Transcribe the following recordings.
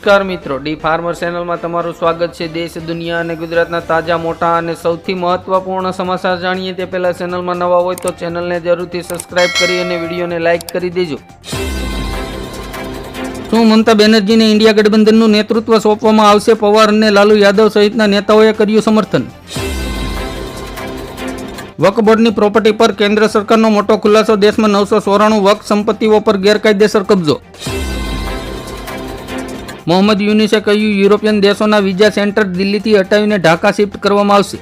નમસ્કાર મિત્રો, D farmer ચેનલમાં તમારું સ્વાગત છે. દેશ, દુનિયા અને ગુજરાતના તાજા, મોટા અને સૌથી મહત્વપૂર્ણ સમાચાર જાણીએ તે પહેલા ચેનલમાં નવા હોય તો ચેનલને જરૂરથી સબસ્ક્રાઇબ કરી અને વિડીયોને લાઇક કરી દેજો. શું મમતા બેનર્જીને ઇન્ડિયા ગઠબંધનનું નેતૃત્વ સોંપવામાં આવશે? પવાર અને લાલુ યાદવ સહિતના નેતાઓએ કર્યું સમર્થન? વકબોર્ડની બોર્ડની પ્રોપર્ટી પર કેન્દ્ર સરકારનો મોટો ખુલાસો, દેશમાં નવસો ચોરાણું વક સંપત્તિઓ પર ગેરકાયદેસર કબજો? મોહમ્મદ યુનિસે કહ્યું, યુરોપિયન દેશોના વિઝા સેન્ટર દિલ્હીથી હટાવીને ઢાકા શિફ્ટ કરવામાં આવશે.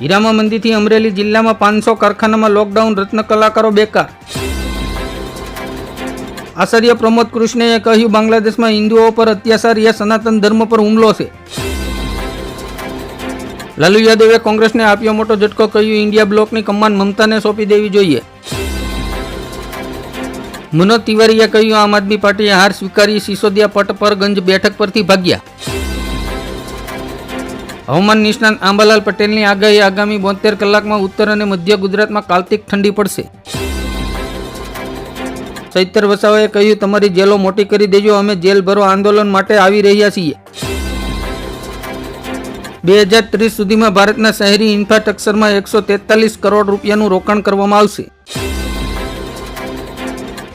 હીરામા મંદિરથી અમરેલી જિલ્લામાં પાંચસો કારખાનામાં લોકડાઉન, રત્ન કલાકારો બેકાર. આચાર્ય પ્રમોદ કૃષ્ણએ કહ્યું, બાંગ્લાદેશમાં હિન્દુઓ પર અત્યાચાર એ સનાતન ધર્મ પર હુમલો છે. લાલુ યાદવે કોંગ્રેસને આપ્યો મોટો ઝટકો, કહ્યું, ઇન્ડિયા બ્લોકની કમાન મમતાને સોંપી દેવી જોઈએ. મનોજ તિવારીએ કહ્યું, આમ આદમી પાર્ટીએ હાર સ્વીકારી સિસોદિયા પટ પર ગંજ બેઠક પરથી ભાગ્યા. હવામાન નિષ્ણાંત આંબાલાલ પટેલની આગાહી આગામી બોતેર કલાકમાં ઉત્તર અને મધ્ય ગુજરાતમાં કાલ્તિક ઠંડી પડશે. ચૈતર વસાવાએ કહ્યું, તમારી જેલો મોટી કરી દેજો, અમે જેલ ભરો આંદોલન માટે આવી રહ્યા છીએ. બે હજાર ત્રીસ સુધીમાં ભારતના શહેરી ઇન્ફ્રાસ્ટ્રક્ચરમાં એકસો તેતાલીસ કરોડ રૂપિયાનું રોકાણ કરવામાં આવશે.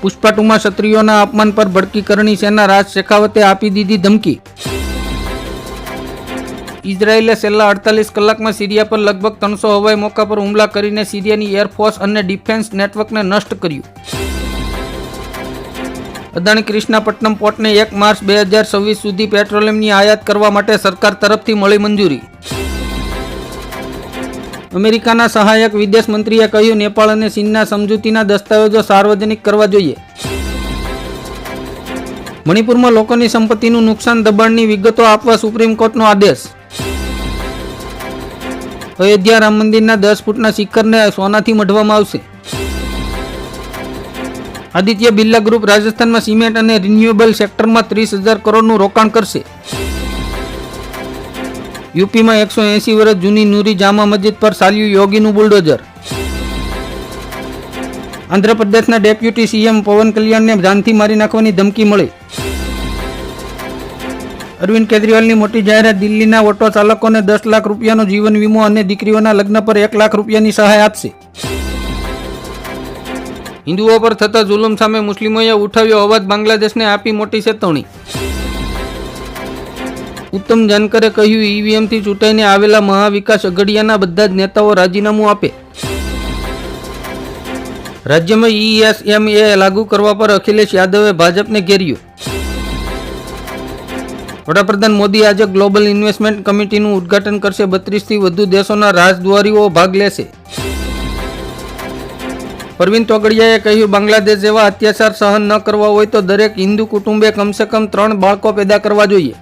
પુષ્પા ટુમાં ક્ષત્રિયોના અપમાન પર ભડકી કરણી સેના રાજ શેખાવતે આપી દીધી ધમકી. ઇઝરાયેલે છેલ્લા અડતાલીસ કલાકમાં સિરિયા પર લગભગ ત્રણસો હવાઈ મોકા પર હુમલા કરીને સિરિયાની એરફોર્સ અને ડિફેન્સ નેટવર્કને નષ્ટ કર્યું. અદાણી ક્રિષ્નાપટ્ટનમ પોર્ટને એક માર્ચ બે હજાર છવ્વીસ સુધી પેટ્રોલિયમની આયાત કરવા માટે સરકાર તરફથી મળી મંજૂરી. અમેરિકાના સહાયક વિદેશ મંત્રીએ કહ્યું, નેપાળ અને ચીનના સમજૂતીના દસ્તાવેજો સાર્વજનિક કરવા જોઈએ. મણિપુરમાં લોકોની સંપત્તિનું નુકસાન દબાણની વિગતો આપવા સુપ્રીમ કોર્ટનો આદેશ. અયોધ્યા રામ મંદિરના દસ ફૂટના શિખરને સોનાથી મઢવામાં આવશે. આદિત્ય બિરલા ગ્રુપ રાજસ્થાનમાં સિમેન્ટ અને રિન્યુએબલ સેક્ટરમાં ત્રીસ હજાર કરોડનું રોકાણ કરશે. યુપીમાં એકસો એંસી વર્ષ જૂની નૂરી જામા મસ્જિદ પર ચાલ્યું યોગીનું બુલડોઝર. આંધ્રપ્રદેશના ડેપ્યુટી સીએમ પવન કલ્યાણને જાનથી મારી નાખવાની ધમકી મળી. અરવિંદ કેજરીવાલની મોટી જાહેરાત દિલ્હીના ઓટો ચાલકોને દસ લાખ રૂપિયાનો જીવન વીમો અને દીકરીઓના લગ્ન પર એક લાખ રૂપિયાની સહાય આપશે. હિન્દુઓ પર થતા જુલમ સામે મુસ્લિમોએ ઉઠાવ્યો અવાજ બાંગ્લાદેશને આપી મોટી ચેતવણી. ઉત્તમ જાનકરે કહ્યું ઈવીએમથી ચૂંટાઈને આવેલા મહાવિકાસ અઘડિયાના બધા જ નેતાઓ રાજીનામું આપે. રાજ્યમાં ઈએસએમએ લાગુ કરવા પર અખિલેશ યાદવે ભાજપને ઘેર્યું. વડાપ્રધાન મોદી આજે ગ્લોબલ ઇન્વેસ્ટમેન્ટ કમિટીનું ઉદ્ઘાટન કરશે. બત્રીસથી વધુ દેશોના રાજદ્વારીઓ ભાગ લેશે. પરવીન તોગડિયાએ કહ્યું, બાંગ્લાદેશ જેવા અત્યાચાર સહન ન કરવા હોય તો દરેક હિન્દુ કુટુંબે કમસે કમ ત્રણ બાળકો પેદા કરવા જોઈએ.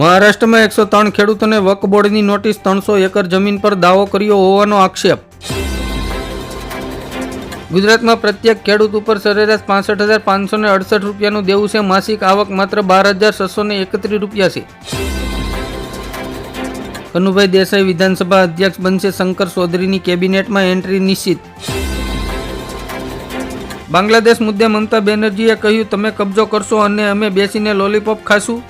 મહારાષ્ટ્રમાં એકસો ત્રણ ખેડૂતોને વક બોર્ડની નોટિસ ત્રણસો એકર જમીન પર દાવો કર્યો હોવાનો આક્ષેપ. ગુજરાતમાં પ્રત્યેક ખેડૂત ઉપર સરેરાશ પાસઠ હજાર પાંચસો ને અડસઠ રૂપિયાનું દેવું છે માસિક આવક માત્ર બાર હજાર છસો ને એકત્રીસ રૂપિયા છે. કનુભાઈ દેસાઈ વિધાનસભા અધ્યક્ષ બનશે શંકર ચૌધરીની કેબિનેટમાં એન્ટ્રી નિશ્ચિત. બાંગ્લાદેશ મુદ્દે મમતા બેનર્જીએ કહ્યું, તમે કબજો કરશો અને અમે બેસીને લોલીપોપ ખાશું.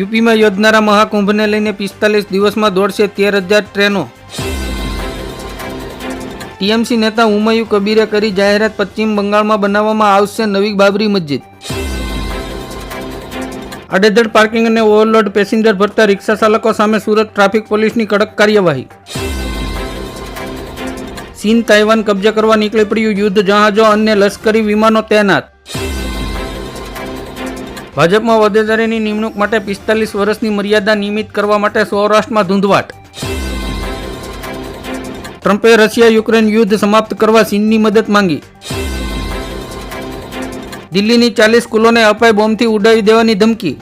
યુપીમાં યોજનારા મહાકુંભને લઈને પિસ્તાલીસ દિવસમાં દોડશે તેર હજાર ટ્રેનો. ટીએમસી નેતા હુમાયુ કબીરે કરી જાહેરાત પશ્ચિમ બંગાળમાં બનાવવામાં આવશે નવી બાબરી મસ્જિદ. આડેધડ પાર્કિંગ અને ઓવરલોડ પેસેન્જર ભરતા રિક્ષા ચાલકો સામે સુરત ટ્રાફિક પોલીસની કડક કાર્યવાહી. ચીન તાઇવાન કબજે કરવા નીકળી પડ્યું યુદ્ધ જહાજો અને લશ્કરી વિમાનો તૈનાત. ભાજપમાં હોદ્દેદારીની નિમણૂક માટે પિસ્તાલીસ વર્ષની મર્યાદા નિયમિત કરવા માટે સૌરાષ્ટ્રમાં ધૂંધવાટ. ટ્રમ્પે રશિયા યુક્રેન યુદ્ધ સમાપ્ત કરવા ચીનની મદદ માંગી. દિલ્હીની ચાલીસ સ્કૂલોને અપાય બોમ્બથી ઉડાવી દેવાની ધમકી.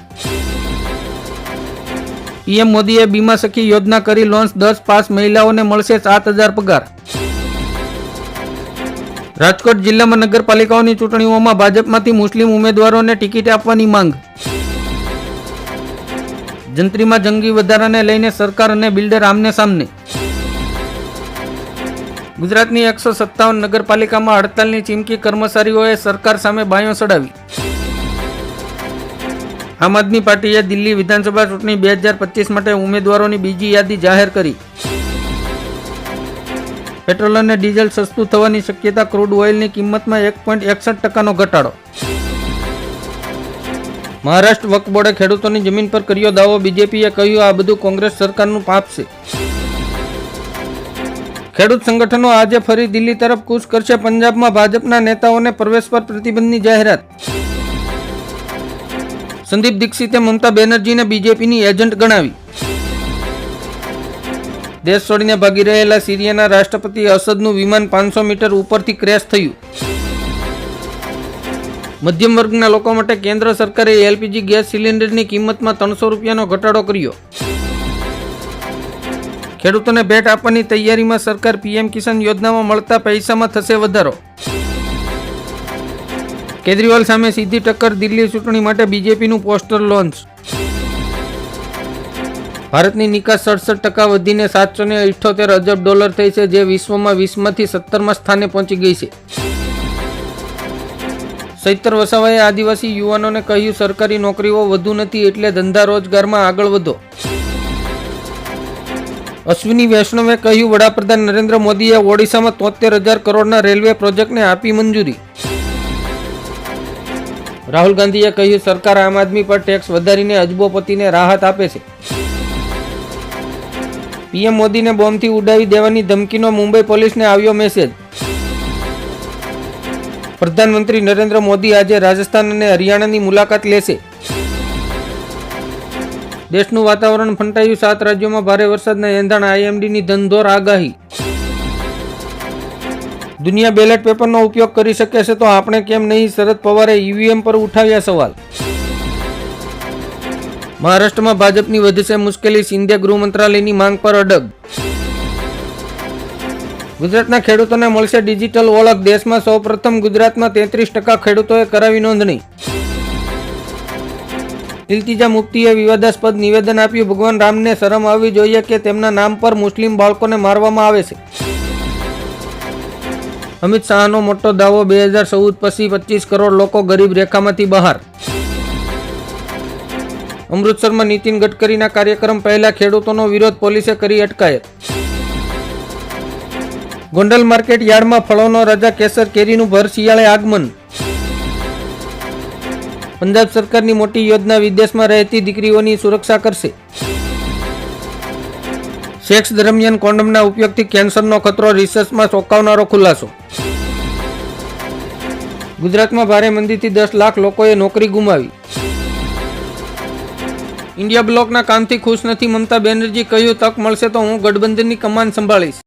પીએમ મોદીએ બીમા સખી યોજના કરી લોન્ચ દસ પાસ મહિલાઓને મળશે સાત હજાર પગાર. રાજકોટ જિલ્લામાં નગરપાલિકાઓની ચૂંટણીઓમાં ભાજપમાંથી મુસ્લિમ ઉમેદવારોને ટિકિટ આપવાની માંગ. જંત્રીમાં જંગી વધારાને લઈને સરકાર અને બિલ્ડર આમને સામને. ગુજરાતની એકસો સત્તાવન નગરપાલિકામાં હડતાલની ચીમકી કર્મચારીઓએ સરકાર સામે બાયો ચડાવી આમ આદમી પાર્ટીએ દિલ્હી વિધાનસભા ચૂંટણી બે હજાર પચીસ માટે ઉમેદવારોની બીજી યાદી જાહેર કરી. પેટ્રોલ અને ડીઝલ સસ્તું થવાની શક્યતા ક્રૂડ ઓઇલની કિંમતમાં એક પોઈન્ટ એકસઠ ટકાનો ઘટાડો. મહારાષ્ટ્ર વક્ફ બોર્ડે ખેડૂતોની જમીન પર કર્યો દાવો. બીજેપીએ કહ્યું, આ બધું કોંગ્રેસ સરકારનું પાપ છે. ખેડૂત સંગઠનો આજે ફરી દિલ્હી તરફ કૂચ કરશે. પંજાબમાં ભાજપના નેતાઓને પ્રવેશ પર પ્રતિબંધની જાહેરાત. સંદીપ દીક્ષિતે મમતા બેનર્જીને બીજેપીની એજન્ટ ગણાવી. દેશ છોડીને ભાગી રહેલા સિરિયાના રાષ્ટ્રપતિ અસદનું વિમાન પાંચસો મીટર ઉપરથી ક્રેશ થયું. મધ્યમ વર્ગના લોકો માટે કેન્દ્ર સરકારે એલપીજી ગેસ સિલિન્ડરની કિંમતમાં ત્રણસો રૂપિયાનો ઘટાડો કર્યો. ખેડૂતોને ભેટ આપવાની તૈયારીમાં સરકાર પીએમ કિસાન યોજનામાં મળતા પૈસામાં થશે વધારો. કેજરીવાલ સામે સીધી ટક્કર દિલ્હી ચૂંટણી માટે બીજેપીનું પોસ્ટર લોન્ચ. ભારતની નિકાસ સડસઠ ટકા વધીને સાતસો ને ઇઠ્ઠોતેર અજબ ડોલર થઈ છે, જે વિશ્વમાં વીસમાંથી સત્તરમાં સ્થાને પહોંચી ગઈ છે. સૈતર વસાવાએ આદિવાસી યુવાનોને કહ્યું, સરકારી નોકરીઓ વધુ નથી એટલે ધંધા રોજગારમાં આગળ વધો. અશ્વિની વૈષ્ણવે કહ્યું, વડાપ્રધાન નરેન્દ્ર મોદીએ ઓડિશામાં તોતેર હજાર કરોડના રેલવે પ્રોજેક્ટને આપી મંજૂરી. રાહુલ ગાંધીએ કહ્યું, સરકાર આમ આદમી પર ટેક્સ વધારીને અજબોપતિને રાહત આપે છે. પીએમ મોદીને બોમ્બથી ઉડાવી દેવાની ધમકીનો મુંબઈ પોલીસને આવ્યો મેસેજ. પ્રધાનમંત્રી નરેન્દ્ર મોદી આજે રાજસ્થાન અને હરિયાણાની મુલાકાત લેશે. દેશનું વાતાવરણ ફંટાયું, સાત રાજ્યોમાં ભારે વરસાદના એંધાણ, આઈએમડીની ધનધોર આગાહી. દુનિયા બેલેટ પેપરનો ઉપયોગ કરી શકે છે તો આપણે કેમ નહીં? શરદ પવારે ઈવીએમ પર ઉઠાવ્યા સવાલ. મહારાષ્ટ્રમાં ભાજપની વધશે મુશ્કેલી, સિંધે ગૃહ મંત્રાલયની માંગ પર અડગ. ગુજરાતના ખેડૂતોને મળશે ડિજિટલ ઓળખ. દેશમાં સૌપ્રથમ ગુજરાતમાં તેત્રીસ ટકા ખેડૂતોએ કરાવી નોંધણી. ઇલ્તિજા મુફ્તીએ વિવાદાસ્પદ નિવેદન આપ્યું. ભગવાન રામને શરમ આવવી જોઈએ કે તેમના નામ પર મુસ્લિમ બાળકોને મારવામાં આવે છે. અમિત શાહનો મોટો દાવો બે હજાર ચૌદ પછી પચીસ કરોડ લોકો ગરીબ રેખામાંથી બહાર. અમૃતસરમાં નીતિન ગડકરીના કાર્યક્રમ પહેલા ખેડૂતોનો વિરોધ પોલીસે કરી અટકાયત. ગોંડલ માર્કેટ યાર્ડમાં ફળોનો રાજા કેસર કેરીનું ભર શિયાળે આગમન. પંજાબ સરકારની મોટી યોજના વિદેશમાં રહેતી દીકરીઓની સુરક્ષા કરશે. સેક્સ દરમિયાન કોન્ડમના ઉપયોગથી કેન્સરનો ખતરો, રિસર્ચમાં ચોંકાવનારો ખુલાસો. ગુજરાતમાં ભારે મંદીથી દસ લાખ લોકોએ નોકરી ગુમાવી. ઇન્ડિયા બ્લોકના કામથી ખુશ નથી મમતા બેનર્જી, કહ્યું, તક મળશે તો હું ગઠબંધનની કમાન સંભાળીશ.